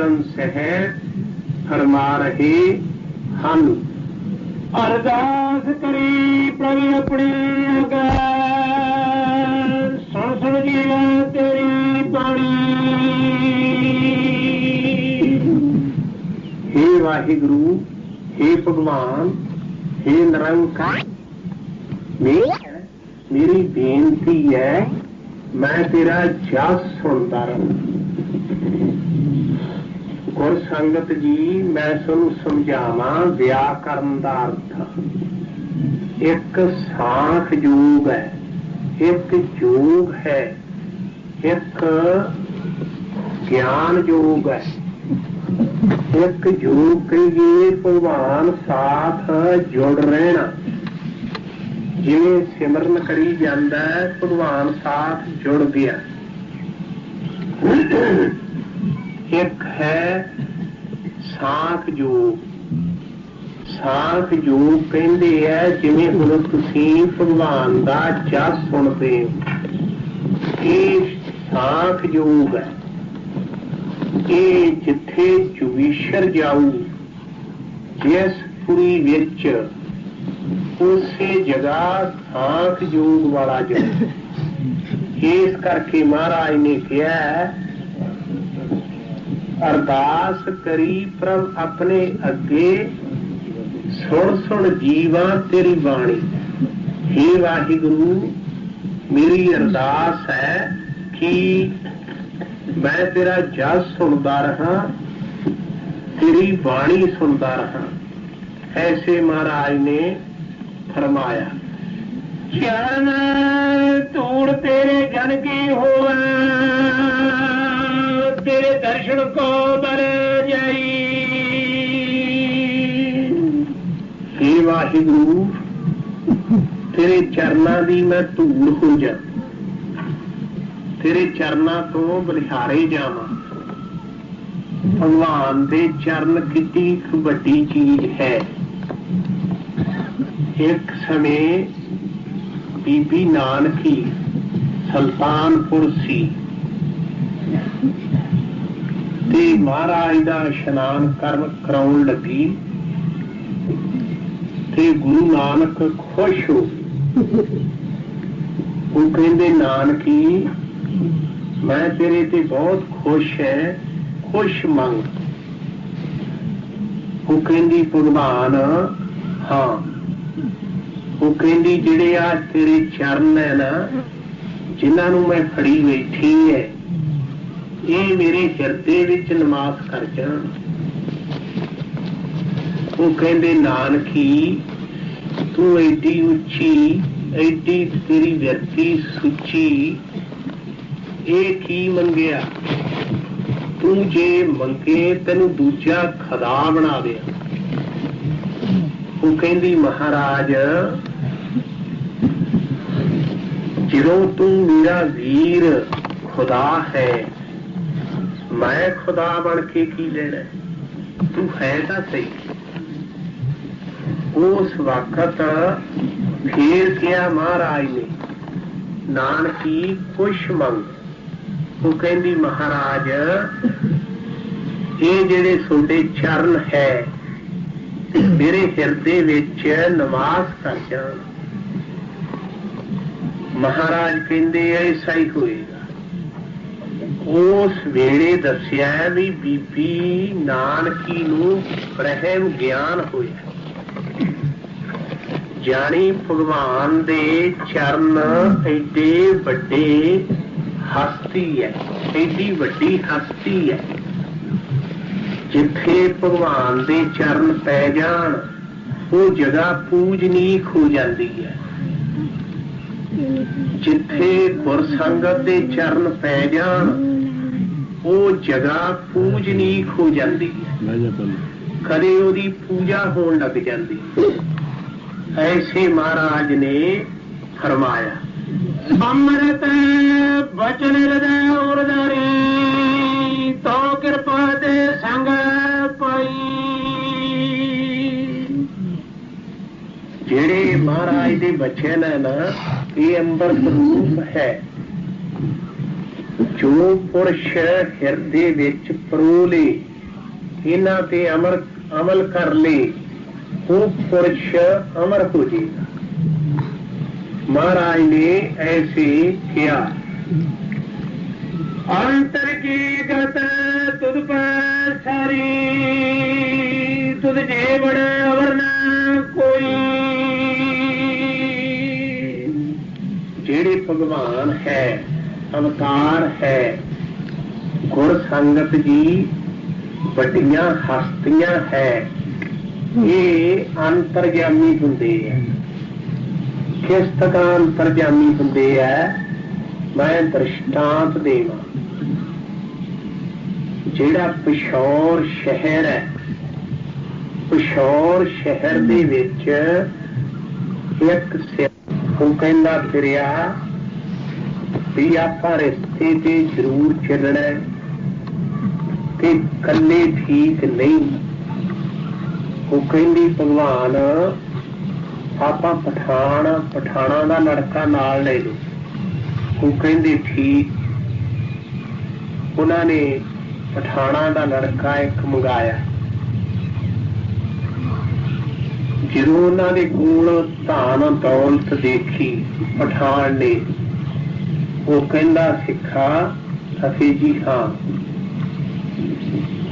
ਗ੍ਰੰਥ ਸਾਹਿਬ ਫਰਮਾ ਰਹੇ ਹਨ ਅਰਦਾਸ ਕਰੀ ਪ੍ਰਭ ਆਪਣੀ ਅਗਾ ਸੁਣ ਸੁਣ ਜੀਵਾ ਤੇਰੀ ਬਾਣੀ हे ਵਾਹਿਗੁਰੂ हे ਭਗਵਾਨ हे ਨਿਰੰਕਾਰ ਮੇਰੀ ਮੇਰੀ ਬੇਨਤੀ ਹੈ ਮੈਂ ਤੇਰਾ ਜਸ ਸੁਣਦਾ ਰਹਾਂ ਗੁਰ ਸੰਗਤ ਜੀ, ਮੈਂ ਤੁਹਾਨੂੰ ਸਮਝਾਵਾਂ ਵਿਆਕਰਨ ਦਾ ਅਰਥ। ਇੱਕ ਸਾਖ ਯੋਗ ਹੈ, ਇੱਕ ਯੋਗ ਹੈ, ਇੱਕ ਗਿਆਨ ਯੋਗ ਹੈ। ਇੱਕ ਯੋਗ ਕਹੀਏ ਭਗਵਾਨ ਸਾਥ ਜੁੜ ਰਹਿਣਾ। ਜਿਵੇਂ ਸਿਮਰਨ ਕਰੀ ਜਾਂਦਾ ਹੈ, ਭਗਵਾਨ ਸਾਥ ਜੁੜ ਗਿਆ। ਇੱਕ ਹੈ ਸਾਖ ਯੋਗ ਸਾਖ ਯੋਗ ਕਹਿੰਦੇ ਆ, ਜਿਵੇਂ ਹੁਣ ਤੁਸੀਂ ਭਗਵਾਨ ਦਾ ਜਸ ਸੁਣਦੇ ਹੋ। ਇਹ ਸਾਖ ਯੋਗ ਹੈ। ਇਹ ਜਿੱਥੇ ਜੁਗੀਸ਼ਰ ਜਾਊ, ਜਿਸ ਪੁਰੀ ਵਿੱਚ ਉਸੇ ਜਗ੍ਹਾ ਸਾਖ ਯੋਗ ਵਾਲਾ ਜਾਊ। ਇਸ ਕਰਕੇ ਮਹਾਰਾਜ ਨੇ ਕਿਹਾ ਅਰਦਾਸ ਕਰੀ ਪ੍ਰਭ ਆਪਣੇ ਅੱਗੇ। ਸੁਣ ਸੁਣ ਜੀਵਾਂ ਤੇਰੀ ਬਾਣੀ। हे ਵਾਹਿਗੁਰੂ, ਮੇਰੀ ਅਰਦਾਸ ਹੈ ਕਿ ਮੈਂ ਤੇਰਾ ਜਸ ਸੁਣਦਾ ਰਹਾ, ਤੇਰੀ ਬਾਣੀ ਸੁਣਦਾ ਰਹਾ। ਐਸੇ ਮਹਾਰਾਜ ਨੇ ਫਰਮਾਇਆ, ਚਰਨ ਧੂੜ ਤੇਰੇ ਜਨ ਕੀ ਹੋਵੇ ਤੇਰੇ ਦਰਸ਼ਨ ਕੋ ਬਰ ਜਾਈ। हे ਵਾਹਿਗੁਰੂ, ਤੇਰੇ ਚਰਨਾਂ ਦੀ ਮੈਂ ਧੂੜ ਹੋ ਜਾ ਤੇਰੇ ਚਰਨਾਂ ਤੋਂ ਬਲਿਹਾਰੇ ਜਾਵਾਂ। ਭਗਵਾਨ ਦੇ ਚਰਨ ਕਿੰਨੀ ਕੁ ਵੱਡੀ ਚੀਜ਼ ਹੈ। ਇੱਕ ਸਮੇਂ ਬੀਬੀ ਨਾਨਕੀ ਸੁਲਤਾਨਪੁਰ ਸੀ। ਤੇ ਮਹਾਰਾਜ ਦਾ ਇਸ਼ਨਾਨ ਕਰਨ ਕਰਾਉਣ ਲੱਗੀ ਤੇ ਗੁਰੂ ਨਾਨਕ ਖੁਸ਼ ਹੋ ਉਹ ਕਹਿੰਦੇ, ਨਾਨਕੀ, ਮੈਂ ਤੇਰੇ ਤੇ ਬਹੁਤ ਖੁਸ਼ ਹੈ ਖੁਸ਼ ਮੰਗ। ਉਹ ਕਹਿੰਦੀ, ਭਗਵਾਨ, ਹਾਂ। ਉਹ ਕਹਿੰਦੀ, ਜਿਹੜੇ ਆ ਤੇਰੇ ਚਰਨ ਹੈ ਨਾ, ਜਿਨ੍ਹਾਂ ਨੂੰ ਮੈਂ ਫੜੀ ਬੈਠੀ ਹੈ ਇਹ ਮੇਰੇ ਹਿਰਦੇ ਵਿੱਚ ਨਮਾਜ਼ ਕਰ ਜਾਣ। ਉਹ ਕਹਿੰਦੇ, ਨਾਨਕੀ, ਤੂੰ ਐਡੀ ਉੱਚੀ, ਐਡੀ ਤੇਰੀ ਵਿਅਕਤੀ ਸੁੱਚੀ, ਇਹ ਕੀ ਮੰਗਿਆ? ਤੂੰ ਜੇ ਮੰਗੇ, ਤੈਨੂੰ ਦੂਜਾ ਖੁਦਾ ਬਣਾ ਦੇ। ਉਹ ਕਹਿੰਦੀ, ਮਹਾਰਾਜ, ਜਦੋਂ ਤੂੰ ਮੇਰਾ ਵੀਰ ਖੁਦਾ ਹੈ ਮੈਂ ਖੁਦਾ ਬਣ ਕੇ ਕੀ ਲੈਣਾ ਤੂੰ ਹੈ ਤਾਂ ਸਹੀ। ਉਸ ਵਕਤ ਫੇਰ ਕਿਹਾ, ਮਹਾਰਾਜ ਨੇ ਨਾਨਕੀ ਕੁਛ ਮੰਗ। ਉਹ ਕਹਿੰਦੀ, ਮਹਾਰਾਜ, ਇਹ ਜਿਹੜੇ ਤੁਹਾਡੇ ਚਰਨ ਹੈ, ਮੇਰੇ ਹਿਰਦੇ ਵਿੱਚ ਨਿਵਾਸ ਕਰ ਜਾਣ। ਮਹਾਰਾਜ ਕਹਿੰਦੇ, ਐਸਾ ਹੀ ਹੋਏ ਉਸ ਵੇਲੇ ਦੱਸਿਆ ਵੀ ਬੀਬੀ ਨਾਨਕੀ ਨੂੰ ਬ੍ਰਹਮ ਗਿਆਨ ਹੋਇਆ। ਜਾਣੀ ਭਗਵਾਨ ਦੇ ਚਰਨ ਐਡੇ ਵੱਡੇ ਹਸਤੀ ਹੈ, ਐਡੀ ਵੱਡੀ ਹਸਤੀ ਹੈ, ਜਿੱਥੇ ਭਗਵਾਨ ਦੇ ਚਰਨ ਪੈ ਜਾਣ, ਉਹ ਜਗ੍ਹਾ ਪੂਜਨੀਕ ਹੋ ਜਾਂਦੀ ਹੈ। ਜਿੱਥੇ ਗੁਰ ਸੰਗਤ ਦੇ ਚਰਨ ਪੈ ਜਾਣ ਉਹ ਜਗ੍ਹਾ ਪੂਜਨੀਕ ਹੋ ਜਾਂਦੀ। ਹੈ ਕਦੇ ਉਹਦੀ ਪੂਜਾ ਹੋਣ ਲੱਗ ਜਾਂਦੀ। ਐਸੇ ਮਹਾਰਾਜ ਨੇ ਫਰਮਾਇਆ ਅੰਮ੍ਰਿਤ ਬਚਨ ਹਿਰਦੈ ਉਰਦਾਰੀ ਤੋ ਕਿਰਪਾ ਦੇ ਸੰਗ ਪਾਈ। ਜਿਹੜੇ ਮਹਾਰਾਜ ਦੇ ਬਚਨ ਹੈ ਨਾ ਇਹ ਅੰਬਰ ਸਰੂਪ ਹੈ। ਜੋ ਪੁਰਸ਼ ਹਿਰਦੇ ਵਿੱਚ ਪਰੋਲੇ ਇਹਨਾਂ ਤੇ ਅਮਰ, ਅਮਲ ਕਰ ਲਈ ਉਹ ਪੁਰਸ਼ ਅਮਰ ਹੋ ਜਾਏਗਾ ਮਹਾਰਾਜ ਨੇ ਐਸੇ ਕਿਹਾ, ਅੰਤਰ ਕੀ ਗਤ ਤੁਧ ਪਰ ਸਾਰੀ, ਤੁਧ ਜੇ ਬੜ ਅਵਰ ਨਾ ਕੋਈ। ਜਿਹੜੇ ਭਗਵਾਨ ਹੈ ਅਵਤਾਰ ਹੈ। ਗੁਰ ਸੰਗਤ ਜੀ ਵੱਡੀਆਂ ਹਸਤੀਆਂ ਹੈ। ਇਹ ਅੰਤਰਜਾਮੀ ਹੁੰਦੇ ਆ। ਕਿਸ ਤਰ੍ਹਾਂ ਅੰਤਰਜਾਮੀ ਹੁੰਦੇ ਆ। ਮੈਂ ਦ੍ਰਿਸ਼ਟਾਂਤ ਦੇਵਾਂ। ਜਿਹੜਾ ਪਿਸ਼ੌਰ ਸ਼ਹਿਰ ਹੈ, ਪਿਸ਼ੌਰ ਸ਼ਹਿਰ ਦੇ ਵਿੱਚ ਇੱਕ ਸਿ- ਉਹ ਕਹਿੰਦਾ ਫਿਰਿਆ ਵੀ ਆਪਾਂ ਰਸਤੇ ਤੇ ਜ਼ਰੂਰ ਚੱਲਣਾ ਤੇ ਕੱਲੇ ਠੀਕ ਨਹੀਂ। ਉਹ ਕਹਿੰਦੀ, ਭਗਵਾਨ, ਆਪਾਂ ਪਠਾਨ ਪਠਾਣਾ ਦਾ ਲੜਕਾ ਨਾਲ ਲੈ ਲਓ। ਉਹ ਕਹਿੰਦੇ, ਠੀਕ। ਉਹਨਾਂ ਨੇ ਪਠਾਣਾ ਦਾ ਲੜਕਾ ਇੱਕ ਮੰਗਾਇਆ। ਜਦੋਂ ਉਹਨਾਂ ਦੇ ਕੋਲ ਧਨ ਦੌਲਤ ਦੇਖੀ ਪਠਾਣ ਨੇ ਉਹ ਕਹਿੰਦਾ, ਸਿੱਖਾ ਅਸੀਂ ਜੀ ਹਾਂ।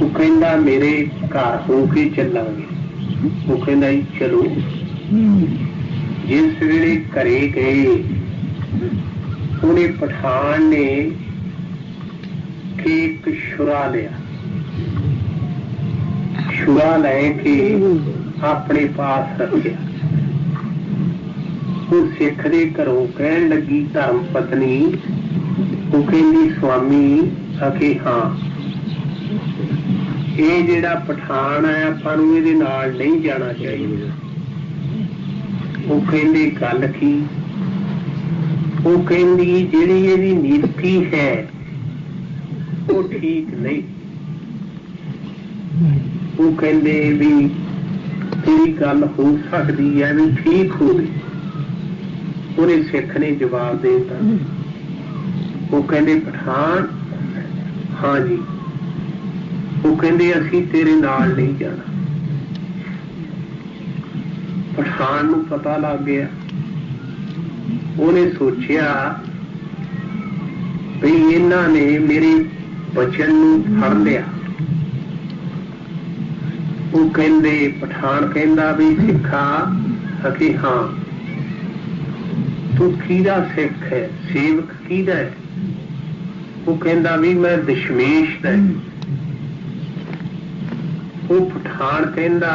ਉਹ ਕਹਿੰਦਾ, ਮੇਰੇ ਘਰ ਹੋ ਕੇ ਚੱਲਾਂਗੇ। ਉਹ ਕਹਿੰਦਾ, ਜੀ, ਚਲੋ। ਜਿਸ ਵੇਲੇ ਘਰੇ ਗਏ, ਉਹਨੇ ਪਠਾਨ ਨੇ ਕਿ ਇੱਕ ਸ਼ੁਰਾ ਲਿਆ। ਸ਼ੁਰਾ ਲੈ ਕੇ ਆਪਣੇ ਪਾਸ ਰੱਖਿਆ। ਉਹ ਸਿੱਖ ਦੇ ਘਰੋਂ ਕਹਿਣ ਲੱਗੀ ਧਰਮ ਪਤਨੀ, ਉਹ ਕਹਿੰਦੀ ਸਵਾਮੀ ਅਕੇ ਹਾਂ। ਇਹ ਜਿਹੜਾ ਪਠਾਨ ਹੈ, ਆਪਾਂ ਨੂੰ ਇਹਦੇ ਨਾਲ ਨਹੀਂ ਜਾਣਾ ਚਾਹੀਦਾ। ਉਹ ਕਹਿੰਦੇ, ਗੱਲ ਕੀ? ਉਹ ਕਹਿੰਦੀ, ਜਿਹੜੀ ਇਹਦੀ ਨੀਤੀ ਹੈ, ਉਹ ਠੀਕ ਨਹੀਂ। ਉਹ ਕਹਿੰਦੇ ਵੀ ਤੇਰੀ ਗੱਲ ਹੋ ਸਕਦੀ ਹੈ ਵੀ ਠੀਕ ਹੋਵੇ ਉਹਨੇ ਸਿੱਖ ਨੇ ਜਵਾਬ ਦੇ ਦਿੱਤਾ। ਉਹ ਕਹਿੰਦੇ ਪਠਾਨ ਹਾਂ ਜੀ। ਉਹ ਕਹਿੰਦੇ ਅਸੀਂ ਤੇਰੇ ਨਾਲ ਨਹੀਂ ਜਾਣਾ। ਪਠਾਨ ਨੂੰ ਪਤਾ ਲੱਗ ਗਿਆ। ਉਹਨੇ ਸੋਚਿਆ ਵੀ ਇਹਨਾਂ ਨੇ ਮੇਰੇ ਬਚਨ ਨੂੰ ਫੜ ਲਿਆ। ਉਹ ਕਹਿੰਦੇ ਪਠਾਨ ਕਹਿੰਦਾ ਵੀ ਸਿੱਖਾ ਅਕੇ ਹਾਂ। ਤੂੰ ਕਿਹਦਾ ਸਿੱਖ ਹੈ? ਸੇਵਕ ਕਿਹਦਾ ਹੈ? ਉਹ ਕਹਿੰਦਾ ਵੀ ਮੈਂ ਦਸ਼ਮੇਸ਼ ਦਾ ਉਹ ਪਠਾਨ ਕਹਿੰਦਾ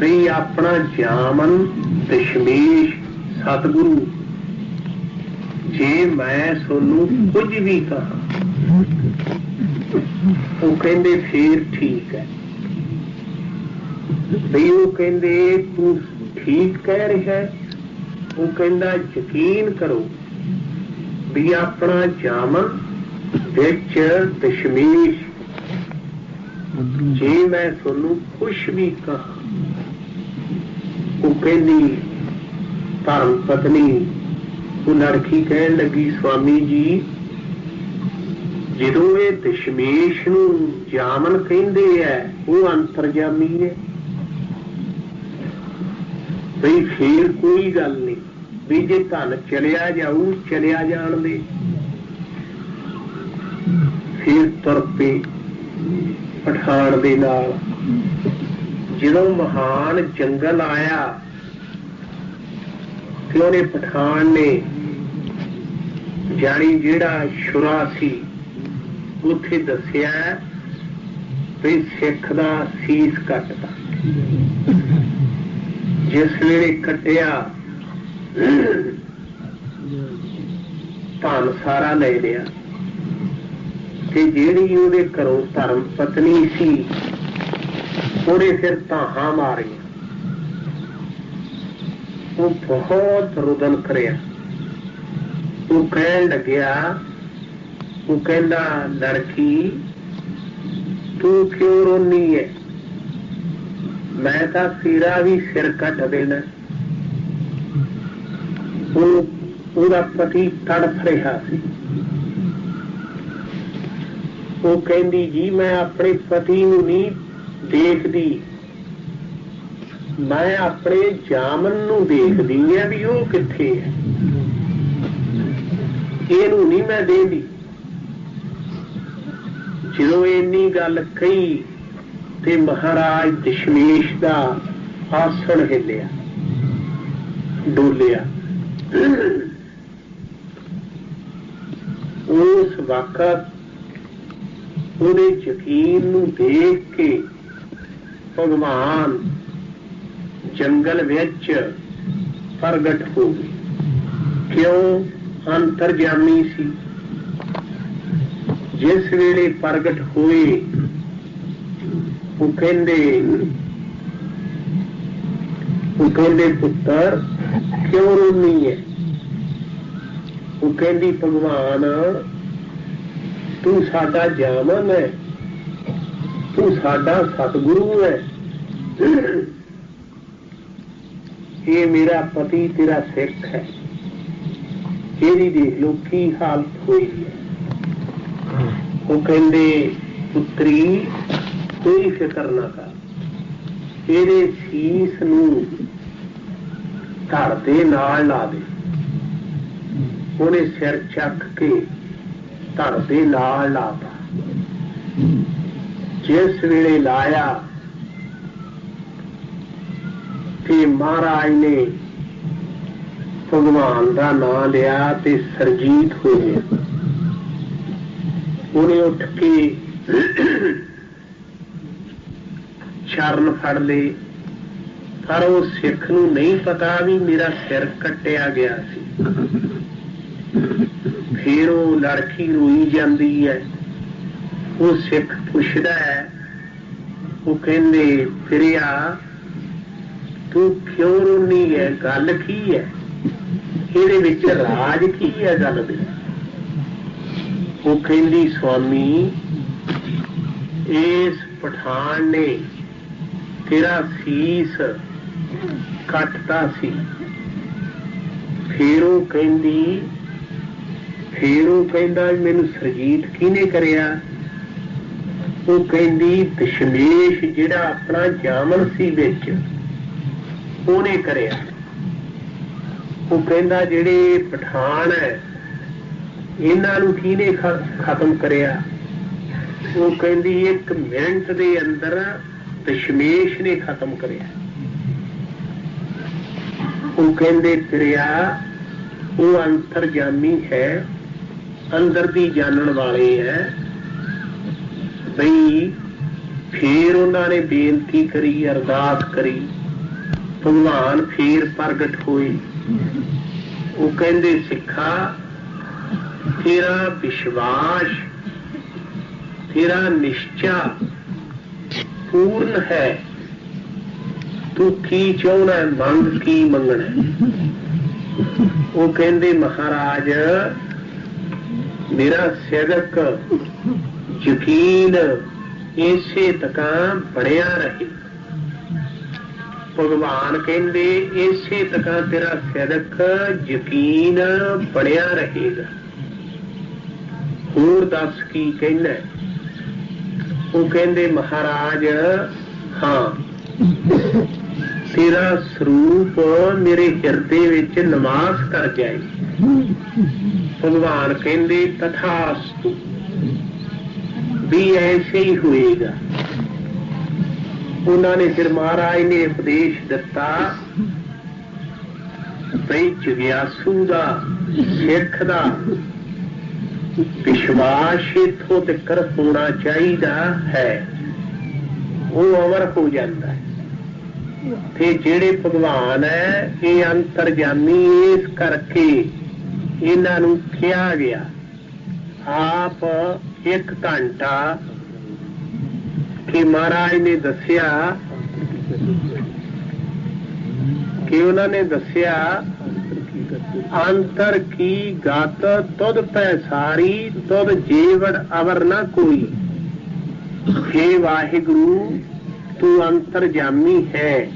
ਵੀ ਆਪਣਾ ਜਾਮਨ ਦਸ਼ਮੇਸ਼ ਸਤਿਗੁਰੂ, ਜੇ ਮੈਂ ਸੋਨੂੰ ਕੁਝ ਵੀ ਕਹਾ, ਉਹ ਕਹਿੰਦੇ ਫੇਰ ਠੀਕ ਹੈ। ਵੀ ਉਹ ਕਹਿੰਦੇ ਤੂੰ ਠੀਕ ਕਹਿ ਰਿਹਾ ਹੈ। ਉਹ ਕਹਿੰਦਾ, ਯਕੀਨ ਕਰੋ ਵੀ ਆਪਣਾ ਜਾਮਨ ਵਿੱਚ ਦਸ਼ਮੇਸ਼ ਜੇ ਮੈਂ ਤੁਹਾਨੂੰ ਕੁਛ ਵੀ ਕਹਾਂ, ਉਹ ਕਹਿੰਦੀ, ਧਰਮ ਪਤਨੀ ਉਹ ਲੜਕੀ ਕਹਿਣ ਲੱਗੀ ਸਵਾਮੀ ਜੀ, ਜਦੋਂ ਇਹ ਦਸ਼ਮੇਸ਼ ਨੂੰ ਜਾਮਨ ਕਹਿੰਦੇ ਐ ਉਹ ਅੰਤਰਜਾਮੀ ਹੈ। ਬਈ ਫੇਰ ਕੋਈ ਗੱਲ ਨਹੀਂ। ਵੀ ਜੇ ਧਨ ਚਲਿਆ ਜਾਊ, ਚਲਿਆ ਜਾਣ ਦੇ। ਫਿਰ ਤੁਰ ਪਏ ਪਠਾਨ ਦੇ ਨਾਲ। ਜਦੋਂ ਮਹਾਨ ਜੰਗਲ ਆਇਆ, ਤੇ ਉਹਨੇ ਪਠਾਨ ਨੇ ਜਾਣੀ ਜਿਹੜਾ ਸ਼ੁਰਾ ਸੀ, ਉੱਥੇ ਦੱਸਿਆ ਵੀ ਸਿੱਖ ਦਾ ਸੀਸ ਕੱਟਦਾ। ਜਿਸ ਵੇਲੇ ਕੱਟਿਆ ਧਨ ਸਾਰਾ ਲੈ ਲਿਆ। ਤੇ ਜਿਹੜੀ ਉਹਦੇ ਘਰੋਂ ਧਰਮ ਪਤਨੀ ਸੀ, ਉਹਨੇ ਫਿਰ ਤਾਹਾਂ ਮਾਰੀਆਂ। ਉਹ ਬਹੁਤ ਰੁਦਨ ਕਰਿਆ। ਉਹ ਕਹਿਣ ਲੱਗਿਆ, ਉਹ ਕਹਿੰਦਾ, ਲੜਕੀ, ਤੂੰ ਕਿਉਂ ਰੋਨੀ ਹੈ ਮੈਂ ਤਾਂ ਸਿਰਾ ਵੀ ਸਿਰ ਕੱਢ ਦੇਣਾ। ਉਹ ਉਹਦਾ ਪਤੀ ਤੜਫ ਰਿਹਾ ਸੀ। ਉਹ ਕਹਿੰਦੀ, ਜੀ, ਮੈਂ ਆਪਣੇ ਪਤੀ ਨੂੰ ਨਹੀਂ ਦੇਖਦੀ। ਮੈਂ ਆਪਣੇ ਜਾਮਨ ਨੂੰ ਦੇਖਦੀ ਆ ਵੀ ਉਹ ਕਿੱਥੇ ਹੈ। ਇਹਨੂੰ ਨਹੀਂ ਮੈਂ ਦੇਂਦੀ ਜਦੋਂ ਇੰਨੀ ਗੱਲ ਕਹੀ ਤੇ ਮਹਾਰਾਜ ਦਸ਼ਮੇਸ਼ ਦਾ ਆਸਣ ਹਿੱਲਿਆ, ਡੋਲਿਆ। ਉਸ ਵਕਤ ਉਹਦੇ ਯਕੀਨ ਨੂੰ ਦੇਖ ਕੇ ਭਗਵਾਨ ਜੰਗਲ ਵਿੱਚ ਪ੍ਰਗਟ ਹੋ ਗਏ। ਕਿਉਂ? ਅੰਤਰਜਾਮੀ ਸੀ। ਜਿਸ ਵੇਲੇ ਪ੍ਰਗਟ ਹੋਏ, ਉਹ ਕਹਿੰਦੇ ਉਹ ਕਹਿੰਦੇ ਪੁੱਤਰ ਕਿਉਂ ਰੋਣੀ ਹੈ। ਉਹ ਕਹਿੰਦੀ, ਭਗਵਾਨ, ਤੂੰ ਸਾਡਾ ਜਾਮਨ ਹੈ। ਤੂੰ ਸਾਡਾ ਸਤਿਗੁਰੂ ਹੈ। ਇਹ ਮੇਰਾ ਪਤੀ ਤੇਰਾ ਸਿੱਖ ਹੈ। ਇਹਦੀ ਦੇਖ ਲੋ ਕੀ ਹਾਲਤ ਹੋਈ ਹੈ। ਉਹ ਕਹਿੰਦੇ, ਪੁੱਤਰੀ, ਕੋਈ ਫਿਕਰ ਨਾ ਕਰ। ਇਹਦੇ ਸੀਸ ਨੂੰ ਧੜ ਦੇ ਨਾਲ ਲਾ ਦੇ। ਉਹਨੇ ਸਿਰ ਚੱਕ ਕੇ ਧੜ ਦੇ ਨਾਲ ਲਾਤਾ। ਜਿਸ ਵੇਲੇ ਲਾਇਆ, ਤੇ ਮਹਾਰਾਜ ਨੇ ਭਗਵਾਨ ਦਾ ਨਾਮ ਲਿਆ ਤੇ ਸਰਜੀਤ ਹੋ ਗਿਆ ਉਹਨੇ ਉੱਠ ਕੇ ਚਰਨ ਫੜ ਲਏ। ਪਰ ਉਹ ਸਿੱਖ ਨੂੰ ਨਹੀਂ ਪਤਾ ਵੀ ਮੇਰਾ ਸਿਰ ਕੱਟਿਆ ਗਿਆ ਸੀ। ਫਿਰ ਉਹ ਲੜਕੀ ਰੋਈ ਜਾਂਦੀ ਹੈ। ਉਹ ਸਿੱਖ ਪੁੱਛਦਾ ਹੈ, ਉਹ ਕਹਿੰਦੇ, ਫਿਰਿਆ, ਤੂੰ ਕਿਉਂ ਰੋਣੀ ਹੈ? ਗੱਲ ਕੀ ਹੈ? ਇਹਦੇ ਵਿੱਚ ਰਾਜ ਕੀ ਹੈ ਗੱਲ ਦੇ? ਉਹ ਕਹਿੰਦੀ ਸੁਆਮੀ ਇਸ ਪਠਾਨ ਨੇ ਤੇਰਾ ਸੀਸ ਕੱਟਦਾ ਸੀ। ਫੇਰ ਉਹ ਕਹਿੰਦੀ, ਫੇਰ ਉਹ ਕਹਿੰਦਾ, ਮੈਨੂੰ ਸਰਜੀਤ ਕਿਹਨੇ ਕਰਿਆ? ਉਹ ਕਹਿੰਦੀ, ਦਸ਼ਮੇਸ਼ ਜਿਹੜਾ ਆਪਣਾ ਜਾਮਨ ਸੀ ਵਿੱਚ, ਉਹਨੇ ਕਰਿਆ। ਉਹ ਕਹਿੰਦਾ, ਜਿਹੜੇ ਪਠਾਨ ਹੈ, ਇਹਨਾਂ ਨੂੰ ਕਿਹਨੇ ਖਤਮ ਕਰਿਆ? ਉਹ ਕਹਿੰਦੀ, ਇੱਕ ਮਿੰਟ ਦੇ ਅੰਦਰ ਦਸ਼ਮੇਸ਼ ਨੇ ਖਤਮ ਕਰਿਆ। ਉਹ ਕਹਿੰਦੇ ਫਿਰਿਆ ਉਹ ਅੰਤਰਜਾਮੀ ਹੈ, ਅੰਦਰ ਦੀ ਜਾਣਨ ਵਾਲੇ ਹੈ। ਬਈ, ਫੇਰ ਉਹਨਾਂ ਨੇ ਬੇਨਤੀ ਕਰੀ, ਅਰਦਾਸ ਕਰੀ। ਭਗਵਾਨ ਫੇਰ ਪ੍ਰਗਟ ਹੋਏ। ਉਹ ਕਹਿੰਦੇ, ਸਿੱਖਾ, ਤੇਰਾ ਵਿਸ਼ਵਾਸ, ਤੇਰਾ ਨਿਸ਼ਚਾ ਪੂਰਨ ਹੈ। ਤੂੰ ਕੀ ਚਾਹਣਾ ਮੰਗ ਕੀ ਮੰਗਣਾ? ਉਹ ਕਹਿੰਦੇ, ਮਹਾਰਾਜ, ਮੇਰਾ ਸਿਰਕ ਯਕੀਨ ਇਸੇ ਤਕਾਂ ਬਣਿਆ ਰਹੇ। ਭਗਵਾਨ ਕਹਿੰਦੇ, ਇਸੇ ਤਕਾਂ ਤੇਰਾ ਸਿਰਕ ਯਕੀਨ ਬਣਿਆ ਰਹੇਗਾ। ਹੋਰ ਦੱਸ ਕੀ ਕਹਿੰਦਾ? ਉਹ ਕਹਿੰਦੇ, ਮਹਾਰਾਜ, ਹਾਂ। ਤੇਰਾ ਸਰੂਪ ਮੇਰੇ ਹਿਰਦੇ ਵਿੱਚ ਨਿਵਾਸ ਕਰ ਜਾਏ ਭਗਵਾਨ ਕਹਿੰਦੇ, ਤਥਾਸਤੂ, ਵੀ ਐਸੇ ਹੀ ਹੋਏਗਾ। ਉਹਨਾਂ ਨੇ ਫਿਰ ਮਹਾਰਾਜ ਨੇ ਉਪਦੇਸ਼ ਦਿੱਤਾ ਬਈ ਜਗਿਆਸੂ ਦਾ, ਸਿੱਖ ਦਾ, ਵਿਸ਼ਵਾਸ ਇਥੋਂ ਤੱਕ ਹੋਣਾ ਚਾਹੀਦਾ ਹੈ। ਉਹ ਅਮਰ ਹੋ ਜਾਂਦਾ ਹੈ। ਤੇ ਜਿਹੜੇ ਭਗਵਾਨ ਹੈ, ਇਹ ਅੰਤਰਜਾਮੀ ਇਸ ਕਰਕੇ ਇਹਨਾਂ ਨੂੰ ਕਿਹਾ ਗਿਆ। ਆਪ ਇੱਕ ਘੰਟਾ ਕਿ ਮਹਾਰਾਜ ਨੇ ਦੱਸਿਆ ਕਿ ਉਹਨਾਂ ਨੇ ਦੱਸਿਆ, ਅੰਤਰ ਕੀ ਗਤ, ਤੁਧ ਪੈ ਸਾਰੀ, ਤੁਧ ਜੀਵੜ ਅਵਰ ਨਾ ਕੋਈ। हे ਵਾਹਿਗੁਰੂ ਤੂੰ ਅੰਤਰਜਾਮੀ ਹੈ।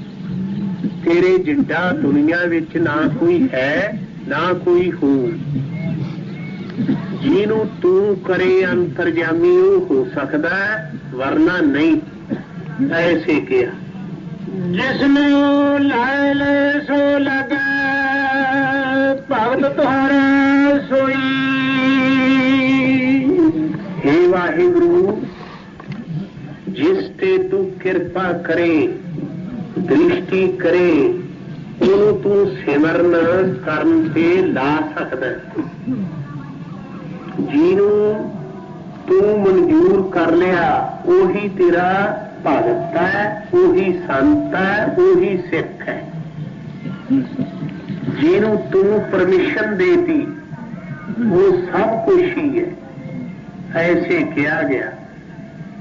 ਤੇਰੇ ਜਿੱਡਾ ਦੁਨੀਆ ਵਿੱਚ ਨਾ ਕੋਈ ਹੈ, ਨਾ ਕੋਈ ਹੋ। ਜਿਹਨੂੰ ਤੂੰ ਕਰੇ ਅੰਤਰਜਾਮੀ, ਉਹ ਹੋ ਸਕਦਾ ਵਰਨਾ ਨਹੀਂ। ਐਸੇ ਕਿਹਾ। ਜਿਸਨੂੰ ਲਾਇ ਲੈ ਸੋ ਲਗੈ। ਕਿਰਪਾ ਕਰੇ, ਦ੍ਰਿਸ਼ਟੀ ਕਰੇ, ਉਹਨੂੰ ਤੂੰ ਸਿਮਰਨ ਕਰਨ ਤੇ ਲਾ ਸਕਦਾ ਜਿਹਨੂੰ ਤੂੰ ਮਨਜ਼ੂਰ ਕਰ ਲਿਆ, ਉਹੀ ਤੇਰਾ ਭਗਤ ਹੈ, ਉਹੀ ਸੰਤ ਹੈ, ਉਹੀ ਸਿੱਖ ਹੈ। ਜਿਹਨੂੰ ਤੂੰ ਪਰਮਿਸ਼ਨ ਦੇਤੀ, ਉਹ ਸਭ ਕੁਝ ਹੀ ਹੈ। ਐਸੇ ਕਿਹਾ ਗਿਆ।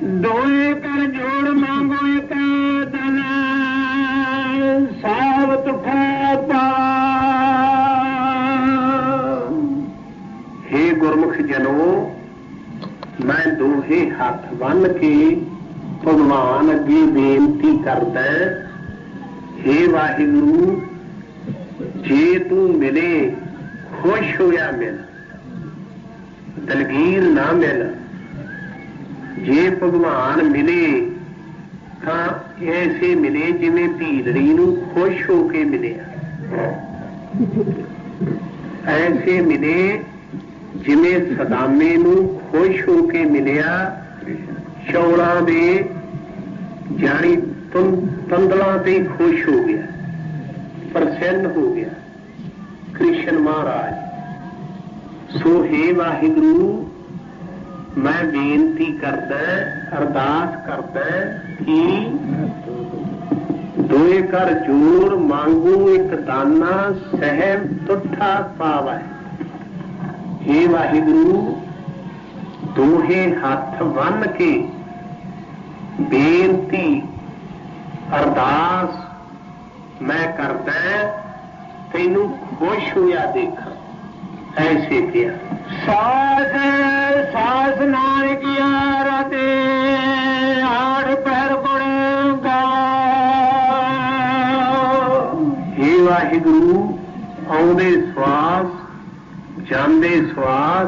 ਦੋਏ ਕਰ ਜੋੜ ਮੰਗੋ ਇੱਕ ਦਨ ਸਾਬ ਤੁਠਾ ਪਾ। हे ਗੁਰਮੁਖ ਜਨੋ, ਮੈਂ ਦੋਹੇ ਹੱਥ ਬੰਨ ਕੇ ਭਗਵਾਨ ਅੱਗੇ ਬੇਨਤੀ ਕਰਦਾ ਹੇ। ਵਾਹਿਗੁਰੂ, ਜੇ ਤੂੰ ਮਿਲੇ, ਖੁਸ਼ ਹੋਇਆ ਮਿਲ। ਦਲਗੀਰ ਨਾ ਮਿਲ। ਜੇ ਭਗਵਾਨ ਮਿਲੇ, ਤਾਂ ਐਸੇ ਮਿਲੇ ਜਿਵੇਂ ਭੀਲੜੀ ਨੂੰ ਖੁਸ਼ ਹੋ ਕੇ ਮਿਲਿਆ। ਐਸੇ ਮਿਲੇ ਜਿਵੇਂ ਸਦਾਮੇ ਨੂੰ ਖੁਸ਼ ਹੋ ਕੇ ਮਿਲਿਆ। ਚੌਲਾਂ ਦੇ ਜਾਣੀ ਤੰਦਲਾਂ ਤੇ ਖੁਸ਼ ਹੋ ਗਿਆ, ਪ੍ਰਸੰਨ ਹੋ ਗਿਆ। ਕ੍ਰਿਸ਼ਨ ਮਹਾਰਾਜ, ਸੋ हे ਵਾਹਿਗੁਰੂ ਮੈਂ ਬੇਨਤੀ ਕਰਦਾ, ਅਰਦਾਸ ਕਰਦਾ ਕਿ ਦੋਏ ਕਰ ਜੋਰ ਮੰਗੂ ਇੱਕ ਦਾਨਾ ਸਹਿਬ ਤੁਠਾ ਪਾਵੈ। हे ਵਾਹਿਗੁਰੂ, ਦੋਹੇ ਹੱਥ ਬੰਨ ਕੇ ਬੇਨਤੀ, ਅਰਦਾਸ ਮੈਂ ਕਰਦਾ, ਤੈਨੂੰ ਖੁਸ਼ ਹੋਇਆ ਦੇਖਾਂ। ਐਸੇ ਕਿਹਾ ਸਾਸ ਸਾਸ ਵਾਹਿਗੁਰੂ, ਆਉਂਦੇ ਸਵਾਸ, ਜਾਂਦੇ ਸਵਾਸ,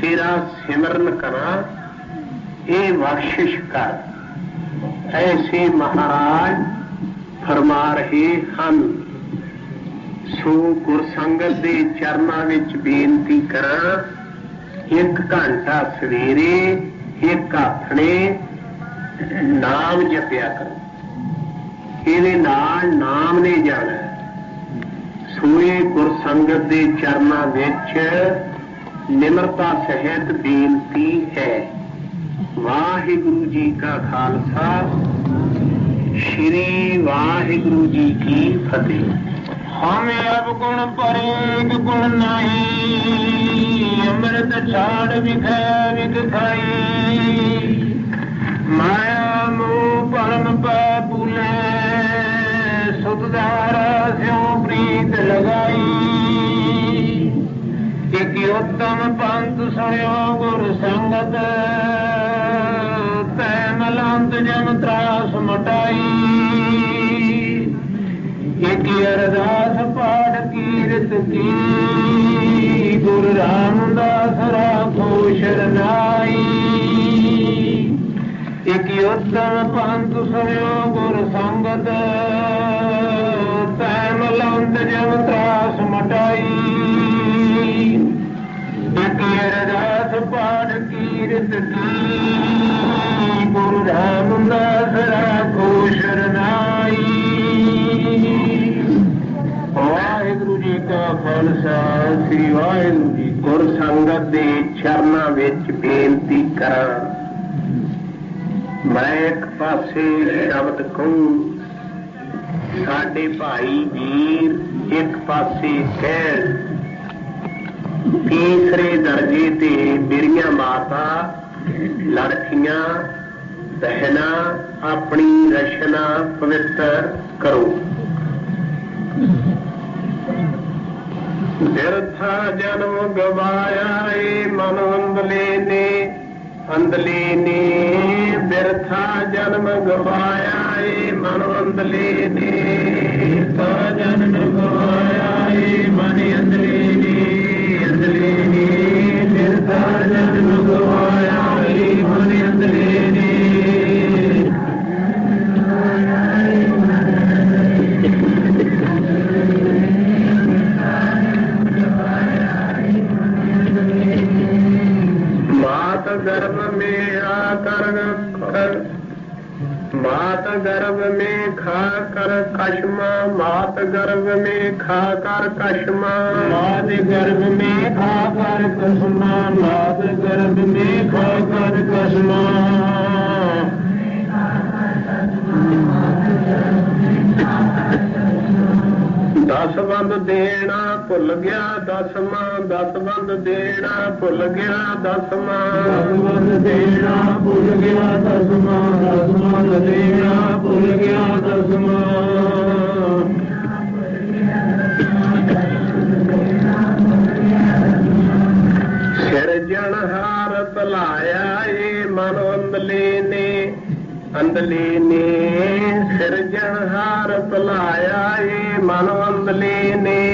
ਤੇਰਾ ਸਿਮਰਨ ਕਰਾਂ, ਇਹ ਬਖਸ਼ਿਸ਼ ਕਰ। ਐਸੇ ਮਹਾਰਾਜ ਫਰਮਾ ਰਹੇ ਹਨ। ਸੋ ਗੁਰਸੰਗਤ ਦੇ ਚਰਨਾਂ ਵਿੱਚ ਬੇਨਤੀ ਕਰਾਂ, ਇੱਕ ਘੰਟਾ ਸਵੇਰੇ, ਇੱਕ ਆਥਣੇ ਨਾਮ ਜਪਿਆ ਕਰੋ। ਇਹਦੇ ਨਾਲ ਨਾਮ ਨੇ ਜਾਣਾ। ਸੋ ਇਹ ਗੁਰਸੰਗਤ ਦੇ ਚਰਨਾਂ ਵਿੱਚ ਨਿਮਰਤਾ ਸਹਿਤ ਬੇਨਤੀ ਹੈ। ਵਾਹਿਗੁਰੂ ਜੀ ਕਾ ਖਾਲਸਾ, ਸ੍ਰੀ ਵਾਹਿਗੁਰੂ ਜੀ ਕੀ ਫਤਿਹ। ਹਮੇ ਅਬ ਗੁਣ ਪਰੇਗ ਗੁਣ ਨਹੀਂ, ਅੰਮ੍ਰਿਤ ਛਾੜ ਵਿਖੈ ਵਿਖ ਖਾਈ ਮਾਇਆ ਮੋਹ ਪਰਮ ਪੈ ਭੂਲੇ ਸੁਤਦਾਰ ਸਿਉ ਪ੍ਰੀਤ ਲਗਾਈ ਇਕ ਉਤਮ ਪੰਥ ਸੁਣਿਓ ਗੁਰ ਸੰਗਤ ਤੈ ਮਲੰਤ ਜਮ ਤਰਾਸ ਮਟਾਈ। ਇਕ ਅਰਦਾਸ ਪਾਠ ਕੀਰਤ ਕੀ, ਗੁਰੂ ਰਾਮਦਾਸ ਰਾਖੋ ਸ਼ਰਨਾਈ। ਇਕ ਉਤਮ ਪੰਥ ਸੁਣਿਓ ਗੁਰ ਸੰਗਤ ਤਰਾਸ ਮਟਾਈ ਇਕ ਅਰਦਾਸ ਕੀਰਤ ਕੀ ਗੁਰੂ ਰਾਮਦਾਸ ਰਾਖੋ ਸ਼ਰਨਾਈ ਵਾਹਿਗੁਰੂ ਜੀ ਕਾ ਖਾਲਸਾ ਸ੍ਰੀ ਵਾਹਿਗੁਰੂ ਜੀ ਗੁਰ ਸੰਗਤ ਦੇ ਚਰਨਾਂ ਵਿੱਚ ਬੇਨਤੀ ਕਰਾਂ ਮੈਂ ਇੱਕ ਪਾਸੇ ਸ਼ਬਦ ਕਹੂੰ ਸਾਡੇ ਭਾਈ ਵੀਰ ਇੱਕ ਪਾਸੇ ਕਹਿ ਤੀਸਰੇ ਦਰਜੇ ਤੇ ਮੇਰੀਆਂ ਮਾਤਾ, ਲੜਕੀਆਂ ਬਹਿਣਾ ਆਪਣੀ ਰਸ਼ਨਾ ਪਵਿੱਤਰ ਕਰੋ। ਬਿਰਥਾ ਜਨਮ ਗਵਾਇਆ ਏ ਮਨ ਅੰਦਲੇ ਨੇ ਅੰਦਲੇ ਨੇ ਬਿਰਥਾ ਜਨਮ ਗਵਾਇਆ ਏ ਮਨ ਨੇ ਤਾ ਜਨਮ ਦਸ ਬੰਦ ਦੇਣਾ ਭੁੱਲ ਗਿਆ ਦਸਵਾਂ ਦਸ ਬੰਦ ਦੇਣਾ ਭੁੱਲ ਗਿਆ ਦਸਵਾਂ ਦਸਮਨ ਦੇਣਾ ਭੁੱਲ ਗਿਆ ਦਸਮਾ ਦਸਮਨ ਦੇਣਾ ਭੁੱਲ ਗਿਆ ਦਸਮਾ ਸਿਰਜਣਹਾਰ ਭਲਾਇਆ ਏ ਮਨ ਅੰਦਲੇ ਨੇ ਅੰਦਲੇ ਨੇ। जार पए ਨੇ